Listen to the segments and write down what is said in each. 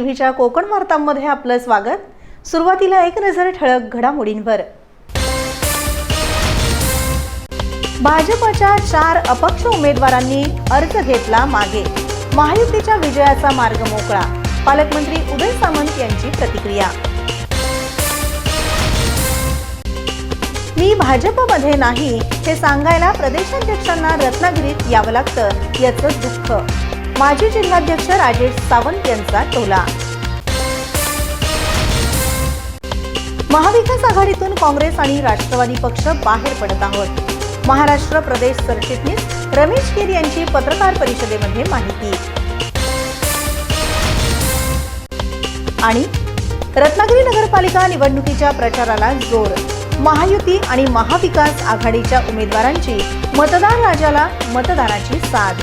T व्हीच्या कोकण वार्तांमध्ये आपलं स्वागत. सुरुवातीला एक नजर ठळक घडामोडींवर. भाजपच्या चार अपक्ष उमेदवारांनी अर्ज घेतला मागे. महायुतीच्या विजयाचा मार्ग मोकळा. पालकमंत्री उदय सामंत यांची प्रतिक्रिया. मी भाजपमध्ये नाही हे सांगायला प्रदेशाध्यक्षांना रत्नागिरीत यावं लागतं याचं दुःख. माजी जिल्हाध्यक्ष राजेश सावंत यांचा टोला. महाविकास आघाडीतून काँग्रेस आणि राष्ट्रवादी पक्ष बाहेर पडत आहोत. महाराष्ट्र प्रदेश सरचिटणीस रमेश केर यांची पत्रकार परिषदेमध्ये माहिती. आणि रत्नागिरी नगरपालिका निवडणुकीच्या प्रचाराला जोर. महायुती आणि महाविकास आघाडीच्या उमेदवारांची मतदार राजाला मतदानाची साथ.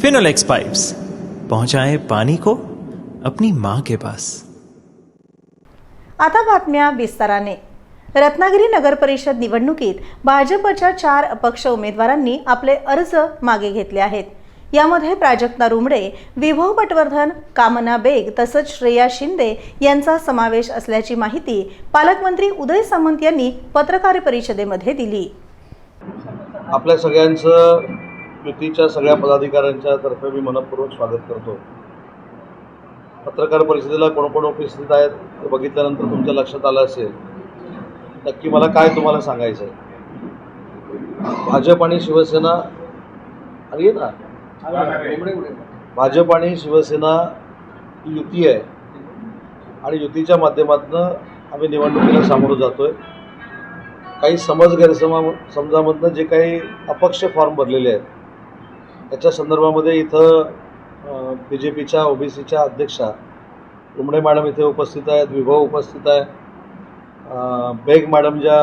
फिनोलेक्स पाइप्स पहुंचाए पानी को अपनी माँ के पास। आता बातम्या विस्ताराने. रत्नागिरी नगर परिषद निवडणुकीत भाजपच्या चार अपक्ष उमेदवारांनी आपले अर्ज मागे घेतले आहेत. यामध्ये प्राजक्ता रुमडे विभव पटवर्धन कामना बेग तसंच श्रेया शिंदे यांचा समावेश असल्याची माहिती पालकमंत्री उदय सामंत यांनी पत्रकार परिषदेमध्ये दिली. आपल्या सगळ्यांचं युतीच्या सगळ्या पदाधिकाऱ्यांच्या तर्फे मी मनपूर्वक स्वागत करतो. पत्रकार परिषदेला कोण कोण उपस्थित आहेत ते बघितल्यानंतर तुमच्या लक्षात आलं असेल. नक्की मला काय तुम्हाला सांगायचं आहे भाजप आणि शिवसेना अरे ये ना. भाजप आणि शिवसेना ही युती आहे. आणि युतीच्या माध्यमातून आम्ही निवडणुकीला सामोरं जातोय. काही समज गैरसमा समजामधनं जे काही अपक्ष फॉर्म भरलेले आहेत त्याच्या संदर्भामध्ये इथं बी जे पीच्या ओबीसीच्या अध्यक्षा रुमडे मॅडम इथे उपस्थित आहेत विभव उपस्थित आहे. बेग मॅडम ज्या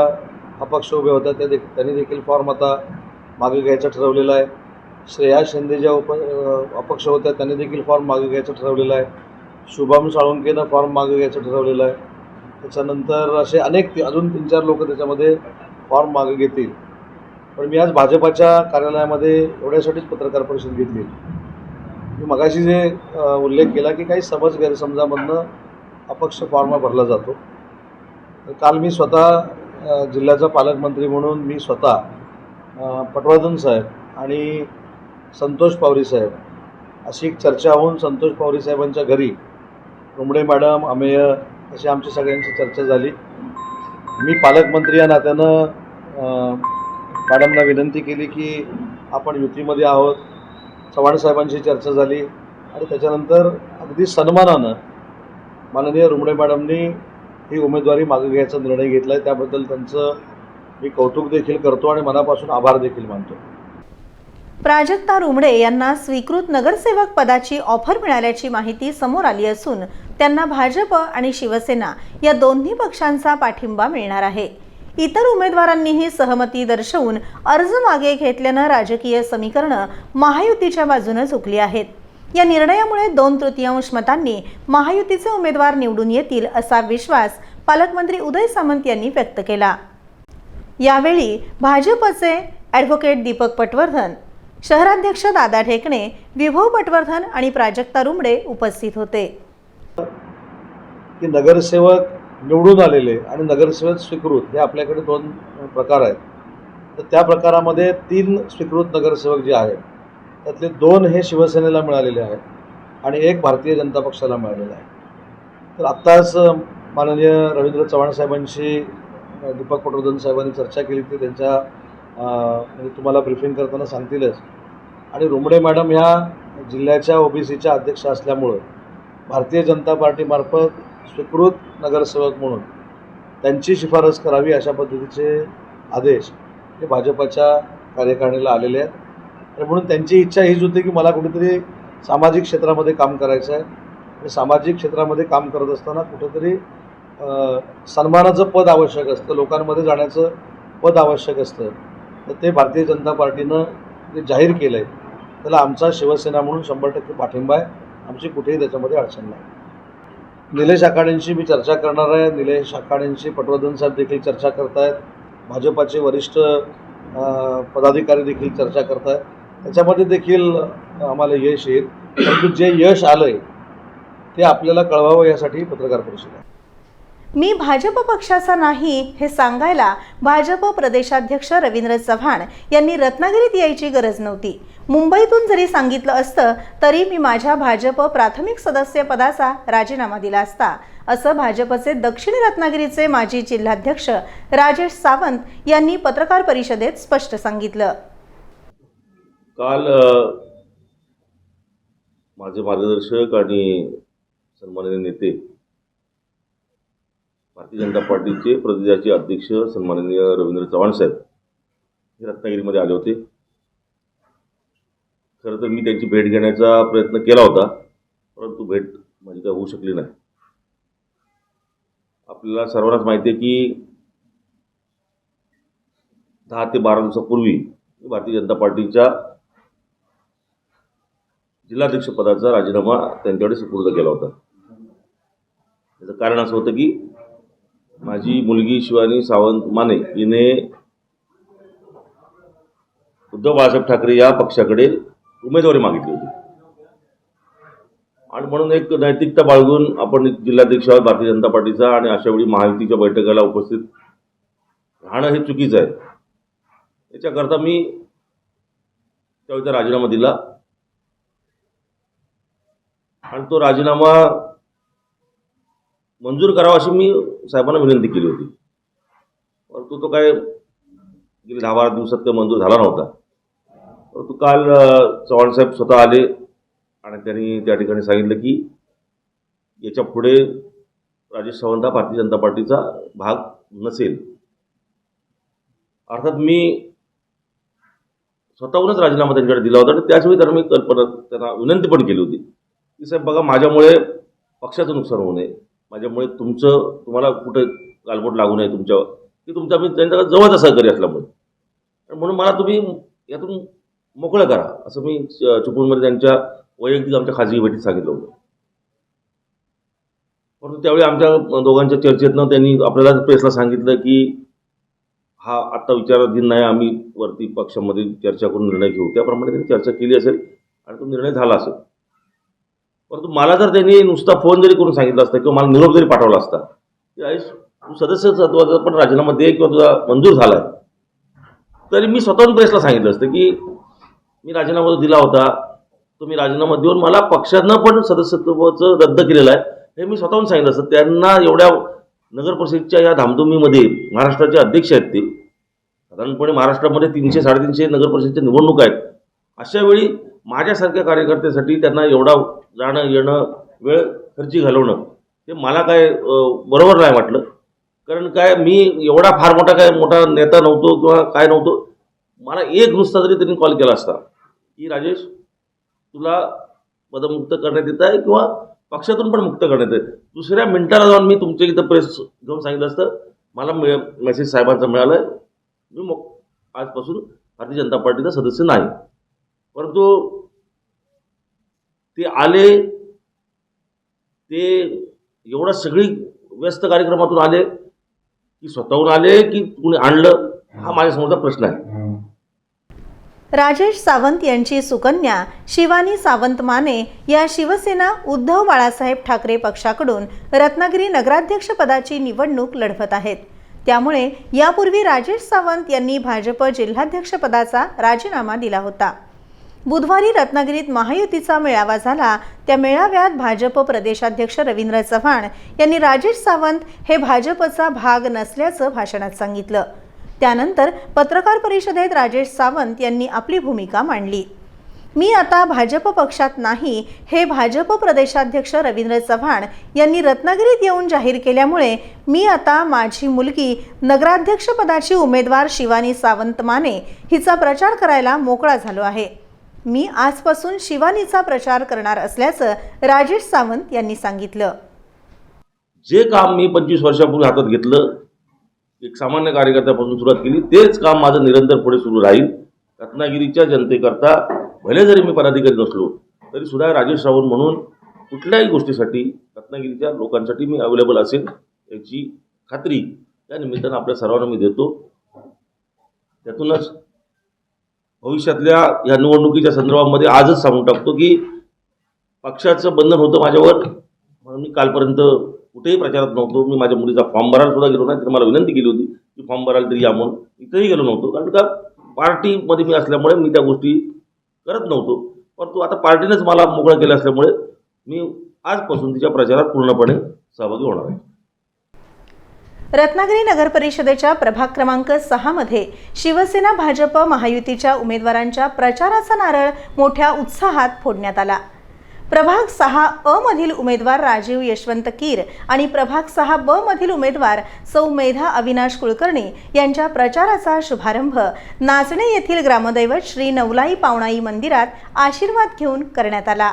अपक्ष उभे होत्या त्या देख त्यांनी देखील फॉर्म आता मागे घ्यायचं ठरवलेलं आहे. श्रेया शिंदे ज्या उप अपक्ष होत्या त्यांनी देखील फॉर्म मागे घ्यायचं ठरवलेलं आहे. शुभम साळुंकेनं फॉर्म मागे घ्यायचं ठरवलेलं आहे. त्याच्यानंतर असे अनेक अजून तीन चार लोक त्याच्यामध्ये फॉर्म मागे घेतील. पण मी आज भाजपाच्या कार्यालयामध्ये एवढ्यासाठीच पत्रकार परिषद घेतली. मी मगाशी जे उल्लेख केला की काही समज गैरसमजामधनं अपक्ष फॉर्म भरला जातो. तर काल मी स्वतः जिल्ह्याचा पालकमंत्री म्हणून मी स्वतः पटवर्धन साहेब आणि संतोष पावरी साहेब अशी एक चर्चा होऊन संतोष पावरी साहेबांच्या घरी रुमडे मॅडम अमेय अशी आमची सगळ्यांची चर्चा झाली. मी पालकमंत्री या नात्यानं मॅडमना विनंती केली की आपण युतीमध्ये आहोत. चव्हाण साहेबांशी चर्चा झाली आणि त्याच्यानंतर अगदी सन्मानानं माननीय रुमडे मॅडमनी ही उमेदवारी मागे घ्यायचा निर्णय घेतला आहे त्याबद्दल त्यांचं मी कौतुक देखील करतो आणि मनापासून आभार देखील मानतो. प्राजक्ता रुमडे यांना स्वीकृत नगरसेवक पदाची ऑफर मिळाल्याची माहिती समोर आली असून त्यांना भाजप आणि शिवसेना या दोन्ही पक्षांचा पाठिंबा मिळणार आहे. इतर उमेदवारांनीही सहमती दर्शवून अर्ज मागे घेतल्यानं राजकीय समीकरणं महायुतीच्या बाजूनं झुकली आहेत. या निर्णयामुळे दोन तृतीयांश मतांनी महायुतीचे उमेदवार निवडून येतील असा विश्वास पालकमंत्री उदय सामंत यांनी व्यक्त केला. यावेळी भाजपचे ॲडव्होकेट दीपक पटवर्धन शहराध्यक्ष दादा ढेकणे विभव पटवर्धन आणि प्राजक्ता रुमडे उपस्थित होते. की नगरसेवक निवडून आलेले आणि नगरसेवक स्वीकृत हे आपल्याकडे दोन प्रकार आहेत. तर त्या प्रकारामध्ये तीन स्वीकृत नगरसेवक जे आहेत त्यातले दोन हे शिवसेनेला मिळालेले आहेत आणि एक भारतीय जनता पक्षाला मिळालेला आहे. तर आत्ताच माननीय रवींद्र चव्हाण साहेबांशी दीपक पटवर्धन साहेबांनी चर्चा केली ती त्यांच्या म्हणजे तुम्हाला ब्रिफिंग करताना सांगतीलच. आणि रुमडे मॅडम ह्या जिल्ह्याच्या ओबीसीच्या अध्यक्ष असल्यामुळं भारतीय जनता पार्टीमार्फत स्वीकृत नगरसेवक म्हणून त्यांची शिफारस करावी अशा पद्धतीचे आदेश हे भाजपाच्या कार्यकारिणीला आलेले आहेत. आणि म्हणून त्यांची इच्छा हीच होती की मला कुठेतरी सामाजिक क्षेत्रामध्ये काम करायचं आहे. आणि सामाजिक क्षेत्रामध्ये काम करत असताना कुठेतरी सन्मानाचं पद आवश्यक असतं लोकांमध्ये जाण्याचं पद आवश्यक असतं. तर ते भारतीय जनता पार्टीनं जे जाहीर केलं आहे त्याला आमचा शिवसेना म्हणून शंभर टक्के पाठिंबा आहे. आमची कुठेही त्याच्यामध्ये अडचण नाही. निलेश आखाडेंशी मी चर्चा करणार आहे. निलेश आखाडेंशी पटवर्धन साहेब देखील चर्चा करतायत. भाजपाचे वरिष्ठ पदाधिकारी देखील चर्चा करतायत. त्याच्यामध्ये देखील आम्हाला यश येईल. परंतु जे यश आलं आहे ते आपल्याला कळवावं यासाठी पत्रकार परिषद आहे. मी भाजप पक्षाचा नाही हे सांगायला भाजप प्रदेशाध्यक्ष रवींद्र चव्हाण यांनी रत्नागिरीत यायची गरज नव्हती. मुंबईतून जरी सांगितलं असतं तरी मी माझ्या भाजप प्राथमिक सदस्य पदाचा राजीनामा दिला असता. असं भाजपचे दक्षिण रत्नागिरीचे माजी जिल्हाध्यक्ष राजेश सावंत यांनी पत्रकार परिषदेत स्पष्ट सांगितलं. काल माझे मार्गदर्शक आणि सन्माननीय नेते भारतीय जनता पार्टीचे प्रदेशाचे अध्यक्ष सन्माननीय रवींद्र चव्हाण साहेब हे रत्नागिरीमध्ये आले होते. खरं तर मी त्यांची भेट घेण्याचा प्रयत्न केला होता परंतु भेट माझी काय होऊ शकली नाही. आपल्याला सर्वांनाच माहिती आहे की दहा ते बारा दिवसापूर्वी भारतीय जनता पार्टीच्या जिल्हाध्यक्षपदाचा राजीनामा त्यांच्याकडे सुपूर्द केला होता. त्याचं कारण असं होतं की माझी मुलगी शिवानी सावंत माने हिने उद्धव बाळासाहेब ठाकरे या पक्षाकडे उमेदवारी मागितली होती. आणि म्हणून एक नैतिकता बाळगून आपण जिल्हाध्यक्ष आहोत भारतीय जनता पार्टीचा आणि अशावेळी महायुतीच्या बैठकाला उपस्थित राहणं हे चुकीचं आहे. याच्याकरता मी त्यावेळीचा राजीनामा दिला. आणि तो राजीनामा मंजूर करावा अशी मी साहेबांना विनंती केली होती. परंतु तो काय गेली दहा बारा दिवसात काही मंजूर झाला नव्हता. परंतु काल चव्हाणसाहेब चव्हाण साहेब स्वतः आले आणि त्यांनी त्या ठिकाणी सांगितलं की याच्यापुढे राजेश सावंत हा भारतीय जनता पार्टीचा भाग नसेल. अर्थात मी स्वतःहूनच राजीनामा त्यांच्याकडे दिला होता आणि त्याचवेळी त्यांना मी कल्पना त्यांना विनंती पण केली होती की साहेब बघा माझ्यामुळे पक्षाचं नुकसान होऊ नये. माझ्यामुळे तुमचं तुम्हाला कुठं गालबोट लागू नये तुमच्यावर. की तुमचा मी त्यांच्या जवळचा सहकारी असल्यामुळे. म्हणून मला तुम्ही यातून मोकळं करा. असं मी चुपूनमध्ये चिपळूणमध्ये त्यांच्या वैयक्तिक आमच्या खाजगी भेटीत सांगितलं होतं. परंतु त्यावेळी आमच्या दोघांच्या चर्चेतनं त्यांनी आपल्याला प्रेसला सांगितलं की हा आत्ता विचाराधीन नाही आम्ही वरती पक्षामध्ये चर्चा करून निर्णय घेऊ. त्याप्रमाणे त्यांनी चर्चा केली असेल आणि तो निर्णय झाला असेल. परंतु मला जर त्यांनी नुसता फोन जरी करून सांगितलं असतं किंवा मला निरोप जरी पाठवला असता की आयुष तू सदस्यत्वाचा पण राजीनामा दे किंवा तुझा मंजूर झाला आहे तरी मी स्वतःहून प्रेसला सांगितलं असतं की मी राजीनामा दिला होता. तो मी राजीनामा देऊन मला पक्षानं पण सदस्यत्वाचं रद्द केलेलं आहे. हे मी स्वतःहून सांगितलं असतं. त्यांना एवढ्या नगर परिषदेच्या या धामधुमीमध्ये महाराष्ट्राचे अध्यक्ष आहेत ते. साधारणपणे महाराष्ट्रामध्ये तीनशे साडेतीनशे नगर परिषदेच्या निवडणुका आहेत. अशा वेळी माझ्यासारख्या कार्यकर्त्यासाठी त्यांना एवढा जाणं येणं वेळ खर्ची घालवणं हे मला काय बरोबर नाही वाटलं. कारण काय मी एवढा फार मोठा काय मोठा नेता नव्हतो किंवा काय नव्हतो. मला एक नुसता जरी त्यांनी कॉल केला असता. की राजेश तुला पदमुक्त करण्यात येत आहे किंवा पक्षातून पण मुक्त करण्यात येत दुसऱ्या मिनिटाला जाऊन मी तुमच्या इथं प्रेस घेऊन सांगितलं असतं. मला मेसेज साहेबांचा मिळाला आहे. मी मग आजपासून भारतीय जनता पार्टीचा सदस्य नाही. परंतु ते आले ते एवढा सगळी व्यस्त कार्यक्रमातून आले की स्वतःहून आले की कुणी आणलं हा माझ्यासमोरचा प्रश्न आहे. राजेश सावंत यांची सुकन्या शिवानी सावंत माने या शिवसेना उद्धव बाळासाहेब ठाकरे पक्षाकडून रत्नागिरी नगराध्यक्षपदाची निवडणूक लढवत आहेत. त्यामुळे यापूर्वी राजेश सावंत यांनी भाजप जिल्हाध्यक्षपदाचा राजीनामा दिला होता. बुधवारी रत्नागिरीत महायुतीचा मेळावा झाला. त्या मेळाव्यात भाजप प्रदेशाध्यक्ष रवींद्र चव्हाण यांनी राजेश सावंत हे भाजपचा भाग नसल्याचं भाषणात सांगितलं. त्यानंतर पत्रकार परिषदेत राजेश सावंत यांनी आपली भूमिका मांडली. मी आता भाजप पक्षात नाही हे भाजप प्रदेशाध्यक्ष रवींद्र चव्हाण यांनी रत्नागिरीत येऊन जाहीर केल्यामुळे मी आता माझी मुलगी नगराध्यक्षपदाची उमेदवार शिवानी सावंत माने हिचा प्रचार करायला मोकळा झालो आहे. मी आजपासून शिवानीचा प्रचार करणार असल्याचं राजेश सावंत यांनी सांगितलं. जे काम मी पंचवीस वर्षापूर्वी हातात घेतलं एक सामान्य कार्यकर्त्यापासून सुरुवात केली. तेच काम माझं निरंतर पुढे सुरू राहील. रत्नागिरीच्या जनतेकरता भले जरी मी पदाधिकारी नसलो तरी सुद्धा राजेश राऊत म्हणून कुठल्याही गोष्टीसाठी रत्नागिरीच्या लोकांसाठी मी अवेलेबल असेल याची खात्री त्या निमित्तानं आपल्या सर्वांना मी देतो. त्यातूनच भविष्यातल्या या निवडणुकीच्या संदर्भामध्ये आजच सांगून टाकतो की पक्षाचं बंधन होतं माझ्यावर म्हणून मी कालपर्यंत कुठेही प्रचारात नव्हतो. मी माझ्या मुलीचा फॉर्म भरायला सुद्धा गेलो नाही. तर मला विनंती केली होती की फॉर्म भरायला तरी या म्हणून. इथंही गेलो नव्हतो. कारण का? पार्टीमध्ये मी असल्यामुळे मी त्या गोष्टी करत नव्हतो. परंतु आता पार्टीनेच मला मोकळं केलं असल्यामुळे मी आजपासून तिच्या प्रचारात पूर्णपणे सहभागी होणार आहे. रत्नागिरी नगर परिषदेच्या प्रभाग क्रमांक सहा मध्ये शिवसेना भाजप महायुतीच्या उमेदवारांच्या प्रचाराचा नारळ मोठ्या उत्साहात फोडण्यात आला. प्रभाग सहा अ मधील उमेदवार राजीव यशवंत कीर आणि प्रभाग सहा ब मधील उमेदवार सौ मेधा अविनाश कुलकर्णी यांच्या प्रचाराचा शुभारंभ नाचणे येथील ग्रामदैवत श्री नवलाई पावणाई मंदिरात आशीर्वाद घेऊन करण्यात आला.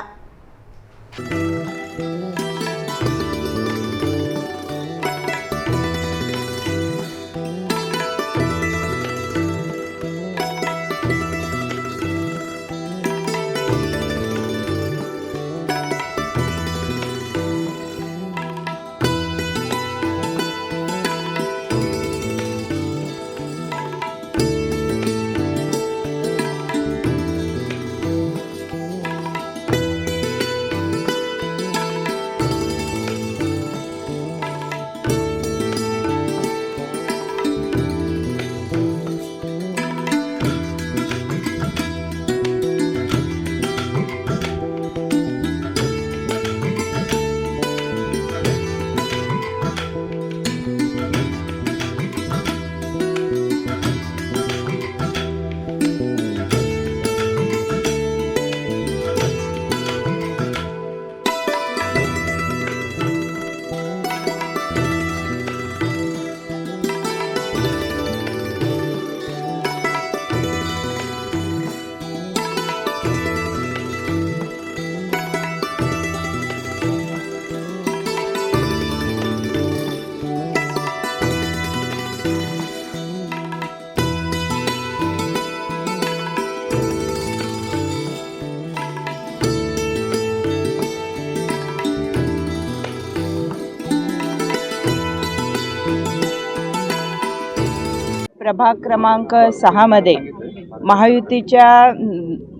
प्रभाग क्रमांक सहामध्ये महायुतीच्या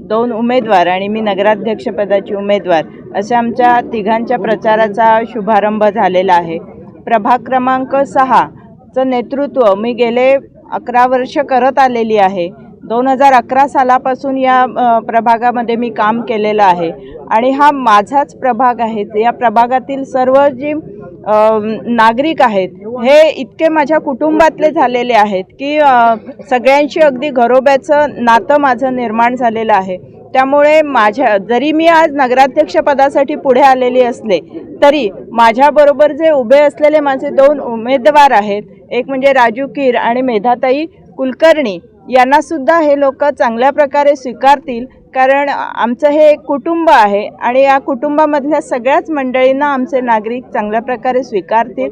दोन उमेदवार आणि मी नगराध्यक्षपदाची उमेदवार असे आमच्या तिघांच्या प्रचाराचा शुभारंभ झालेला आहे. प्रभाग क्रमांक सहाचं नेतृत्व मी गेले अकरा वर्ष करत आलेली आहे. दोन हजार अकरा सालापासून या प्रभागामध्ये मी काम केलेलं आहे. आणि हा माझाच प्रभाग आहे. या प्रभागातील सर्व जी नागरिक आहेत. हे इतके माझ्या कुटुंबातले झालेले आहेत की सगळ्यांशी अगदी घरोब्याचं नातं माझं निर्माण झालेलं आहे. त्यामुळे माझ्या जरी मी आज नगराध्यक्षपदासाठी पुढे आलेली असले तरी माझ्याबरोबर जे उभे असलेले माझे दोन उमेदवार आहेत एक म्हणजे राजू कीर आणि मेधाताई कुलकर्णी यांना सुद्धा हे लोक चांगल्या प्रकारे स्वीकारतील कारण आमचं हे एक कुटुंब आहे आणि या कुटुंबामधल्या सगळ्याच मंडळींना आमचे नागरिक चांगल्या प्रकारे स्वीकारतील.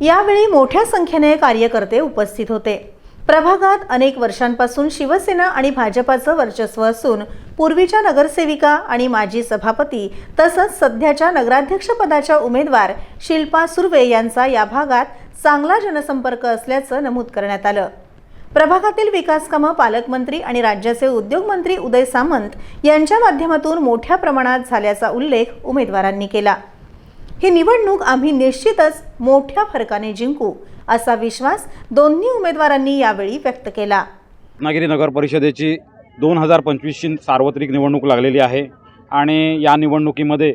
यावेळी मोठ्या संख्येने कार्यकर्ते उपस्थित होते. प्रभागात अनेक वर्षांपासून शिवसेना आणि भाजपाचं वर्चस्व असून पूर्वीच्या नगरसेविका आणि माजी सभापती तसंच सध्याच्या नगराध्यक्षपदाच्या उमेदवार शिल्पा सुर्वे यांचा या भागात चांगला जनसंपर्क असल्याचं नमूद करण्यात आलं. प्रभागातील विकास कामं पालकमंत्री आणि राज्याचे उद्योगमंत्री उदय सामंत यांच्या माध्यमातून मोठ्या प्रमाणात झाल्याचा उल्लेख उमेदवारांनी केला. ही निवडणूक आम्ही निश्चितच मोठ्या फरकाने जिंकू असा विश्वास दोन्ही उमेदवारांनी यावेळी व्यक्त केला. रत्नागिरी नगर परिषदेची दोन हजार पंचवीसची सार्वत्रिक निवडणूक लागलेली आहे आणि या निवडणुकीमध्ये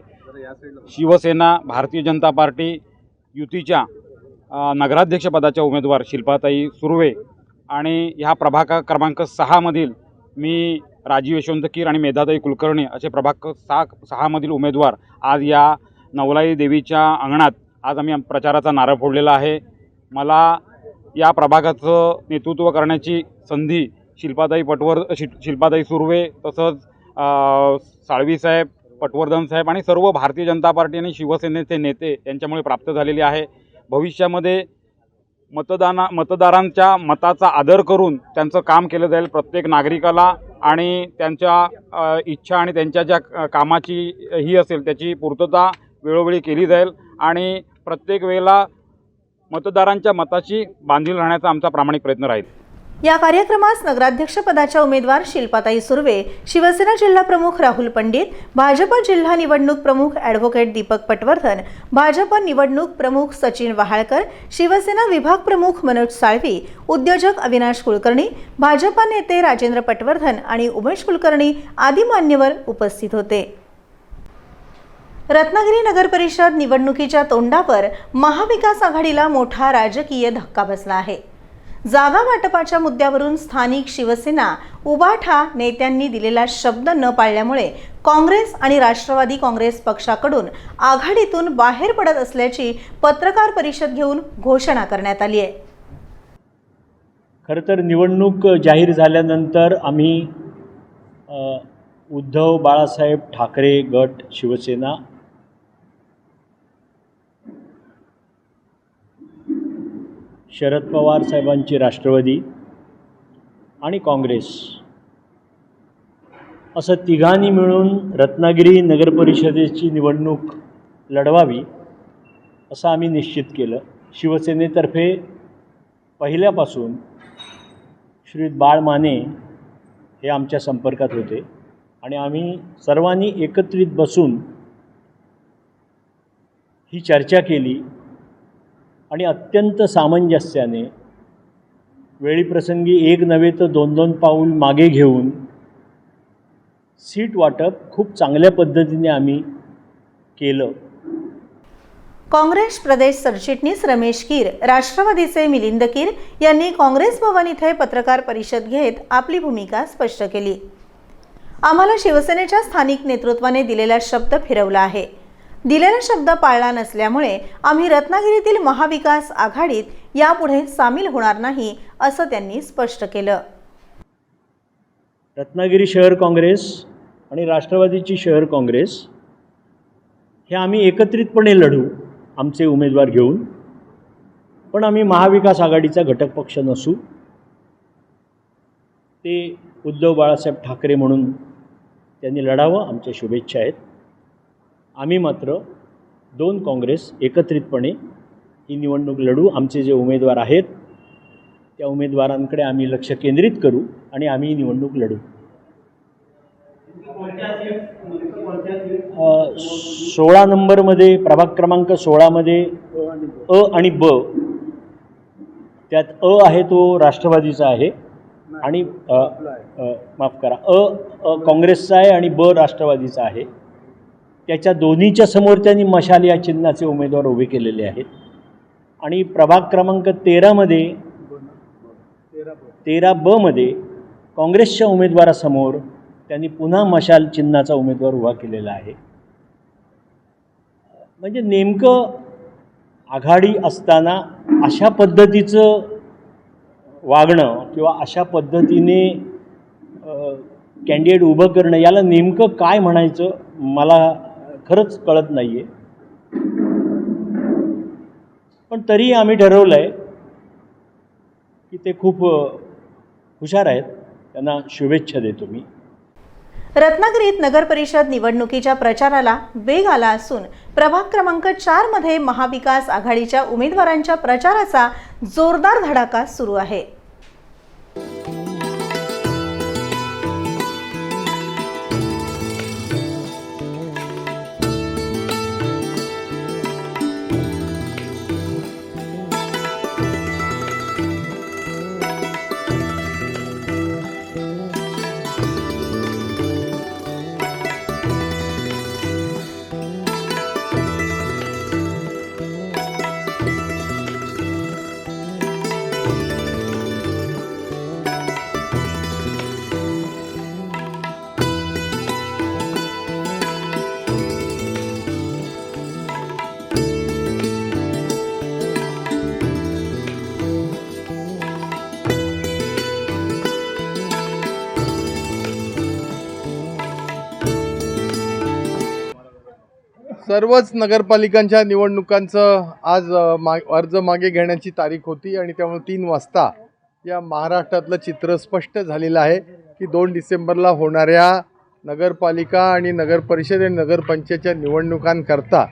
शिवसेना भारतीय जनता पार्टी युतीच्या नगराध्यक्षपदाच्या उमेदवार शिल्पाताई सुर्वे आणि ह्या प्रभाग क्रमांक सहामधील मी राजीव यशवंत कीर आणि मेधाताई कुलकर्णी असे प्रभाग सहा सहामधील उमेदवार आज या नवलाई देवीच्या अंगणात आज आम्ही प्रचाराचा नारळ फोडलेला आहे. मला या प्रभागाचं नेतृत्व करण्याची संधी शिल्पाताई पटवर शि शिल्पाताई सुर्वे तसंच साळवीसाहेब पटवर्धन साहेब आणि सर्व भारतीय जनता पार्टी आणि शिवसेनेचे नेते यांच्यामुळे प्राप्त झालेली आहे. भविष्यामध्ये मतदाना मतदारांच्या मताचा आदर करून त्यांचं काम केलं जाईल प्रत्येक नागरिकाला आणि त्यांच्या इच्छा आणि त्यांच्या ज्या कामाची ही असेल त्याची पूर्तता वेळोवेळी केली जाईल आणि प्रत्येक वेळेला मतदारांच्या मताची बांधील राहण्याचा आमचा प्रामाणिक प्रयत्न राहील. या कार्यक्रमास नगराध्यक्षपदाच्या उमेदवार शिल्पाताई सुर्वे शिवसेना जिल्हा प्रमुख राहुल पंडित भाजप जिल्हा निवडणूक प्रमुख ॲडव्होकेट दीपक पटवर्धन भाजप निवडणूक प्रमुख सचिन वहाळकर शिवसेना विभाग प्रमुख मनोज साळवी उद्योजक अविनाश कुलकर्णी भाजपा नेते राजेंद्र पटवर्धन आणि उमेश कुलकर्णी आदी मान्यवर उपस्थित होते. रत्नागिरी नगर परिषद निवडणुकीच्या तोंडावर महाविकास आघाडीला मोठा राजकीय धक्का बसला आहे. जागा वाटपाच्या मुद्द्यावरून स्थानिक शिवसेना उबाठा नेत्यांनी दिलेला शब्द न पाळल्यामुळे काँग्रेस आणि राष्ट्रवादी काँग्रेस पक्षाकडून आघाडीतून बाहेर पडत असल्याची पत्रकार परिषद घेऊन घोषणा करण्यात आली आहे. खरं तर निवडणूक जाहीर झाल्यानंतर आम्ही उद्धव बाळासाहेब ठाकरे गट शिवसेना शरद पवार साहेबांची राष्ट्रवादी आणि काँग्रेस. असं तिघांनी मिळून रत्नागिरी नगरपरिषदेची निवडणूक लढवावी असं आम्ही निश्चित केलं. शिवसेनेतर्फे पहिल्यापासून श्री बाळ माने हे आमच्या संपर्कात होते आणि आम्ही सर्वांनी एकत्रित बसून ही चर्चा केली. आणि अत्यंत सामंजस्याने वेळीप्रसंगी एक नव्हे तर दोन दोन पाऊल मागे घेऊन सीट वाटप खूप चांगल्या पद्धतीने आम्ही केलं. काँग्रेस प्रदेश सरचिटणीस रमेश कीर राष्ट्रवादीचे मिलिंद कीर यांनी काँग्रेस भवन इथे पत्रकार परिषद घेत आपली भूमिका स्पष्ट केली. आम्हाला शिवसेनेच्या स्थानिक नेतृत्वाने दिलेला शब्द फिरवला आहे. दिलेला शब्द पाळला नसल्यामुळे आम्ही रत्नागिरीतील महाविकास आघाडीत यापुढे सामील होणार नाही असं त्यांनी स्पष्ट केलं. रत्नागिरी शहर काँग्रेस आणि राष्ट्रवादीची शहर काँग्रेस हे आम्ही एकत्रितपणे लढू आमचे उमेदवार घेऊन. पण आम्ही महाविकास आघाडीचा घटक पक्ष नसू. ते उद्धव बाळासाहेब ठाकरे म्हणून त्यांनी लढावं आमच्या शुभेच्छा आहेत. आम्ही मात्र दोन काँग्रेस एकत्रितपणे ही निवडणूक लढू. आमचे जे उमेदवार आहेत त्या उमेदवारांकडे आम्ही लक्ष केंद्रित करू आणि आम्ही ही निवडणूक लढू. सोळा नंबरमध्ये प्रभाग क्रमांक सोळामध्ये अ आणि ब त्यात अ आहे तो राष्ट्रवादीचा आहे आणि माफ करा अ अ काँग्रेसचा आहे आणि ब राष्ट्रवादीचा आहे. त्याच्या दोन्हीच्या समोर त्यांनी मशाल या चिन्हाचे उमेदवार उभे केलेले आहेत. आणि प्रभाग क्रमांक तेरामध्ये तेरा बमध्ये काँग्रेसच्या उमेदवारासमोर त्यांनी पुन्हा मशाल चिन्हाचा उमेदवार उभा केलेला आहे. म्हणजे नेमकं आघाडी असताना अशा पद्धतीचं वागणं किंवा अशा पद्धतीने कॅन्डिडेट उभं करणं याला नेमकं काय म्हणायचं मला खरंच कळत नाही आहे पण तरीही आम्ही ठरवलं आहे की ते खूप हुशार आहेत. त्यांना शुभेच्छा देतो मी. रत्नागिरीत नगर परिषद निवडणुकीच्या प्रचाराला वेग आला असून प्रभाग क्रमांक चारमध्ये महाविकास आघाडीच्या उमेदवारांच्या प्रचाराचा जोरदार धडाका सुरू आहे. सर्वच नगरपालिकांच्या निवडणुकांचं आज मा अर्ज मागे घेण्याची तारीख होती आणि त्यामुळे तीन वाजता या महाराष्ट्रातलं चित्र स्पष्ट झालेलं आहे की दोन डिसेंबरला होणाऱ्या नगरपालिका आणि नगरपरिषद आणि नगरपंचायतच्या निवडणुकांकरता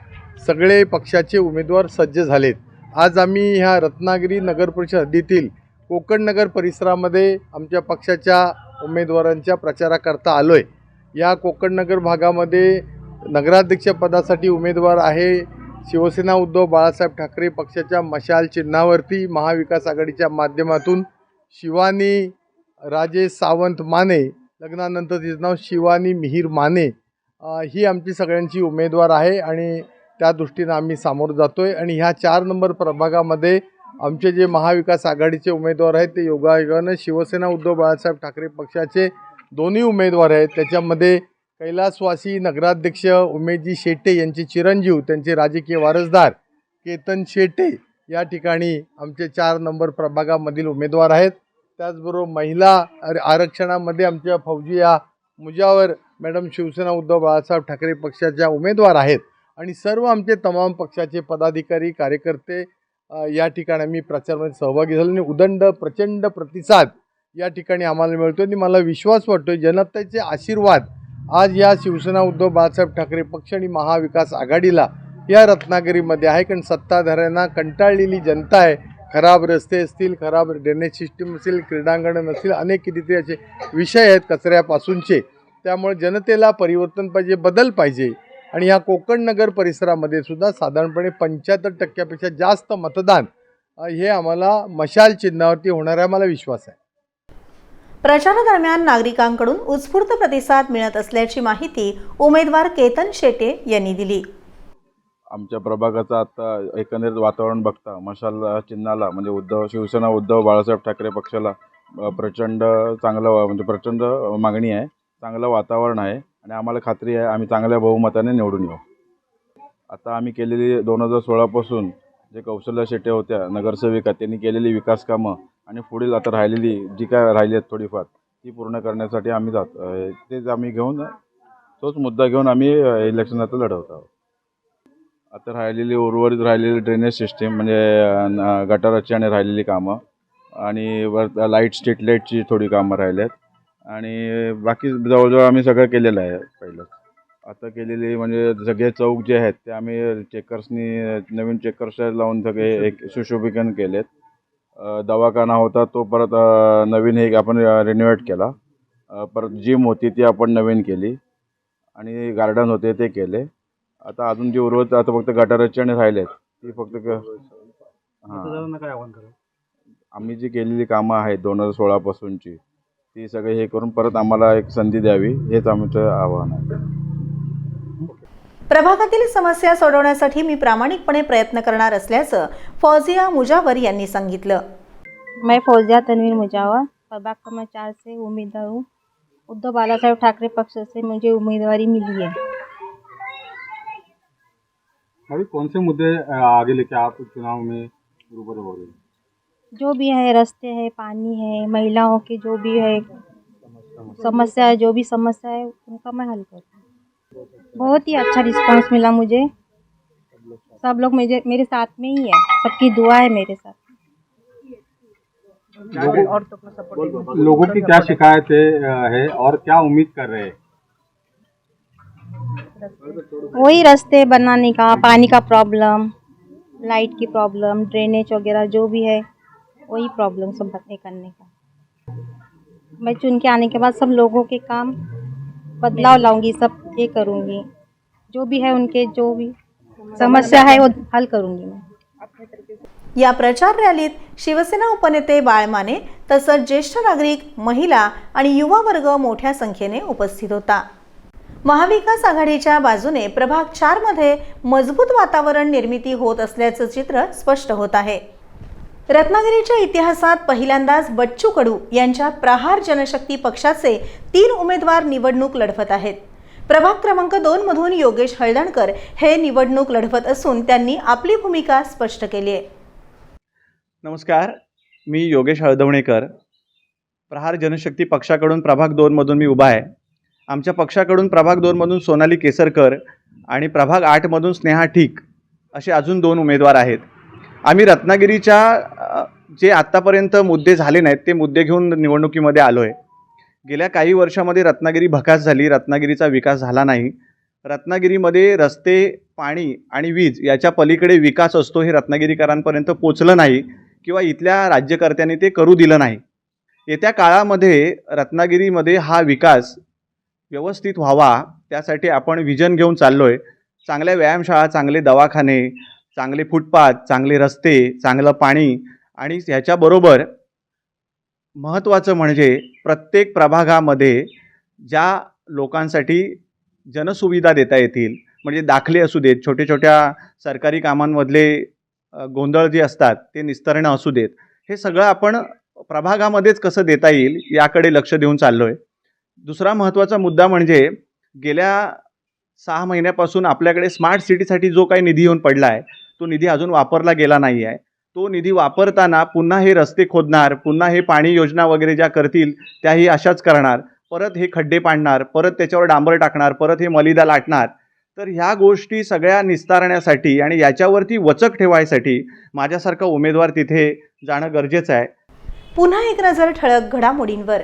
सगळे पक्षाचे उमेदवार सज्ज झालेत. आज आम्ही ह्या रत्नागिरी नगरपरिषद हद्दीतील कोकण नगर परिसरामध्ये आमच्या पक्षाच्या उमेदवारांच्या प्रचाराकरता आलो आहे या कोकण नगर भागामध्ये नगराध्यक्षपदासाठी उमेदवार आहे शिवसेना उद्धव बाळासाहेब ठाकरे पक्षाच्या मशाल चिन्हावरती महाविकास आघाडीच्या माध्यमातून शिवानी राजेश सावंत माने लग्नानंतर तिचं नाव शिवानी मिहीर माने ही आमची सगळ्यांची उमेदवार आहे आणि त्या दृष्टीनं आम्ही सामोरं जातो आहे आणि ह्या चार नंबर प्रभागामध्ये आमचे जे महाविकास आघाडीचे उमेदवार आहेत ते योगायोगानं शिवसेना उद्धव बाळासाहेब ठाकरे पक्षाचे दोन्ही उमेदवार आहेत. त्याच्यामध्ये कैलासवासी नगराध्यक्ष उमेशजी शेट्टे यांचे चिरंजीव त्यांचे राजकीय वारसदार केतन शेट्टे या ठिकाणी आमचे चार नंबर प्रभागामधील उमेदवार आहेत. त्याचबरोबर महिला आरक्षणामध्ये आमच्या फौजिया मुजावर मॅडम शिवसेना उद्धव बाळासाहेब ठाकरे पक्षाच्या उमेदवार आहेत. आणि सर्व आमचे तमाम पक्षाचे पदाधिकारी कार्यकर्ते या ठिकाणी आम्ही प्रचारामध्ये सहभागी झालो आणि उदंड प्रचंड प्रतिसाद या ठिकाणी आम्हाला मिळतो आणि मला विश्वास वाटतो जनतेचे आशीर्वाद आज या शिवसेना उद्धव बाळासाहेब ठाकरे पक्ष आणि महाविकास आघाडीला या रत्नागिरीमध्ये आहे. कारण सत्ताधाऱ्यांना कंटाळलेली जनता आहे. खराब रस्ते असतील खराब ड्रेनेज सिस्टीम असेल क्रीडांगण नसतील अनेक कितीतरी असे विषय आहेत कचऱ्यापासूनचे. त्यामुळे जनतेला परिवर्तन पाहिजे बदल पाहिजे. आणि ह्या कोकण नगर परिसरामध्ये सुद्धा साधारणपणे पंच्याहत्तर टक्क्यापेक्षा जास्त मतदान हे आम्हाला मशाल चिन्हावरती होणार आहे मला विश्वास आहे. प्रचारादरम्यान नागरिकांकडून उत्स्फूर्त प्रतिसाद मिळत असल्याची माहिती उमेदवार केतन शेटे यांनी दिली. आमच्या प्रभागाचं आता एकंदरीत वातावरण बघता मशाल चिन्हाला म्हणजे उद्धव शिवसेना उद्धव बाळासाहेब ठाकरे पक्षाला प्रचंड चांगलं म्हणजे प्रचंड मागणी आहे चांगलं वातावरण आहे आणि आम्हाला खात्री आहे आम्ही चांगल्या बहुमताने निवडून येऊ. आता आम्ही केलेली दोन हजार सोळापासून जे कौशल्य शेट्टे होत्या नगरसेविका त्यांनी केलेली विकास कामं आणि पुढील आता राहिलेली जी काय राहिली आहेत थोडीफार ती पूर्ण करण्यासाठी आम्ही जात तेच आम्ही घेऊन तोच मुद्दा घेऊन आम्ही इलेक्शन आता लढवत आहोत. आता राहिलेली उर्वरित राहिलेली ड्रेनेज सिस्टीम म्हणजे गटाराची आणि राहिलेली कामं आणि वर लाइट स्ट्रीट लाईटची थोडी कामं राहिली आहेत. आणि बाकी जवळजवळ आम्ही सगळं केलेलं आहे पहिलं आता केलेली म्हणजे सगळे चौक जे आहेत ते आम्ही चेकर्सनी नवीन चेकर्स लावून सगळे एक सुशोभीकरण केलेत. आहेत दवाखाना होता तो परत नवीन एक आपण रिनोव्हेट केला. परत जिम होती ती आपण नवीन केली. आणि गार्डन होते ते केले. आता अजून जे उर्वरित आता फक्त गटाराचे आणि राहिलेत ती फक्त हां. आम्ही जी केलेली कामं आहेत दोन हजार सोळापासूनची ती सगळे हे करून परत आम्हाला एक संधी द्यावी हेच आमचं आव्हान आहे. प्रभागातील समस्या सोडवण्यासाठी मी प्रामाणिकपणे प्रयत्न करणार असल्याचं फौजिया मुजावर यांनी सांगितलं. मैं फौजिया तनवीर मुजावर प्रभाग क्रमांक चार से उम्मीदवार हूँ। उद्धव बाला साहेब ठाकरे पक्ष से मुझे उम्मीदवारी मिली है। अभी कौन से मुद्दे आगे लेके आप चुनाव में रूबरू हो रहे हैं? जो भी है रास्ते है पानी है महिलाओं के जो भी है समस्या है जो भी समस्या है उनका मैं हल करूँ बहुत ही अच्छा रिस्पांस मिला मुझे। सब लोग मुझे मेरे साथ में ही है। सबकी दुआ है मेरे साथ। लोगों की क्या शिकायतें है और क्या उम्मीद कर रहे हैं? वही रास्ते बनाने का पानी का प्रॉब्लम लाइट की प्रॉब्लम ड्रेनेज वगैरह जो भी है वही प्रॉब्लम सब करने का। मैं चुन के आने के बाद सब लोगों के काम बदलाव लाऊंगी सब ये करूंगी। जो भी है उनके जो भी समस्या है वो हल करूंगी मैं। या प्रचार रॅलीत शिवसेना उपनेते बाळ माने तसंच ज्येष्ठ नागरिक महिला आणि युवा वर्ग मोठ्या संख्येने उपस्थित होता. महाविकास आघाडीच्या बाजूने प्रभाग चारमध्ये मजबूत वातावरण निर्मिती होत असल्याचं चित्र स्पष्ट होत आहे. रत्नागिरीच्या इतिहासात पहिल्यांदाच बच्चू कडू यांच्या प्रहार जनशक्ती पक्षाचे तीन उमेदवार निवडणूक लढवत आहेत. प्रभाग क्रमांक दोन मधून योगेश हळदणकर हे निवडणूक लढवत असून त्यांनी आपली भूमिका स्पष्ट केली आहे. नमस्कार मी योगेश हळदवणेकर. प्रहार जनशक्ती पक्षाकडून प्रभाग दोनमधून मी उभा आहे. आमच्या पक्षाकडून प्रभाग दोनमधून सोनाली केसरकर आणि प्रभाग आठमधून स्नेहा ठीक असे अजून दोन उमेदवार आहेत. आम्ही रत्नागिरीच्या जे आत्तापर्यंत मुद्दे झाले नाहीत ते मुद्दे घेऊन निवडणुकीमध्ये आलो आहे गेल्या काही वर्षामध्ये रत्नागिरी भकास झाली रत्नागिरीचा विकास झाला नाही. रत्नागिरीमध्ये रस्ते पाणी आणि वीज याच्या पलीकडे विकास असतो हे रत्नागिरीकरांपर्यंत पोचलं नाही किंवा इथल्या राज्यकर्त्यांनी ते करू दिलं नाही. येत्या काळामध्ये रत्नागिरीमध्ये हा विकास व्यवस्थित व्हावा त्यासाठी आपण विजन घेऊन चाललो आहे चांगल्या व्यायामशाळा चांगले दवाखाने चांगले फुटपाथ चांगले रस्ते चांगलं पाणी आणि ह्याच्याबरोबर महत्त्वाचं म्हणजे प्रत्येक प्रभागामध्ये ज्या लोकांसाठी जनसुविधा देता येतील म्हणजे दाखले असू देत छोट्या छोट्या सरकारी कामांमधले गोंधळ जे असतात ते निस्तरणं असू देत हे सगळं आपण प्रभागामध्येच कसं देता येईल याकडे लक्ष देऊन चाललो आहे दुसरा महत्त्वाचा मुद्दा म्हणजे गेल्या सहा महिन्यापासून आपल्याकडे स्मार्ट सिटीसाठी जो काही निधी येऊन पडला आहे तो निधी अजून वापरला गेला नाही आहे तो निधी वापरताना पुन्हा हे रस्ते खोदणार पुन्हा हे पाणी योजना वगैरे ज्या करतील त्याही अशाच करणार. परत हे खड्डे पाडणार परत त्याच्यावर डांबर टाकणार परत हे मलिदा लाटणार. तर ह्या गोष्टी सगळ्या निस्तारण्यासाठी आणि याच्यावरती वचक ठेवायसाठी माझ्यासारखा उमेदवार तिथे जाणं गरजेचं आहे. पुन्हा एक नजर ठळक घडामोडींवर.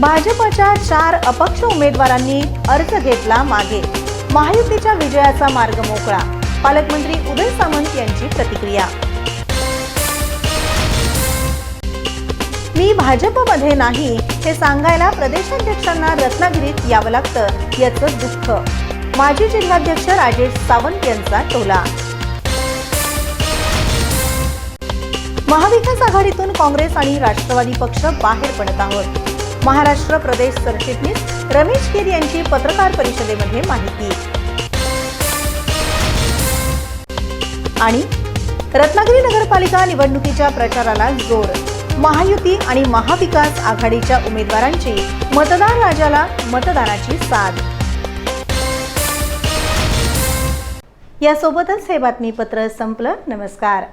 भाजपच्या चार अपक्ष उमेदवारांनी अर्ज घेतला मागे. महायुतीच्या विजयाचा मार्ग मोकळा. पालकमंत्री उदय सामंत यांची प्रतिक्रिया. मी भाजपमध्ये नाही हे सांगायला प्रदेशाध्यक्षांना रत्नागिरीत यावं लागतं याचं दुःख. माजी जिल्हाध्यक्ष राजेश सावंत यांचा टोला. महाविकास आघाडीतून काँग्रेस आणि राष्ट्रवादी पक्ष बाहेर पडत आहोत. महाराष्ट्र प्रदेश सरचिटणीस रमेश कीर यांची पत्रकार परिषदेमध्ये माहिती. आणि रत्नागिरी नगरपालिका निवडणुकीच्या प्रचाराला जोर. महायुती आणि महाविकास आघाडीच्या उमेदवारांची मतदार राजाला मतदानाची साथ. यासोबतच हे बातमीपत्र संपलं. नमस्कार.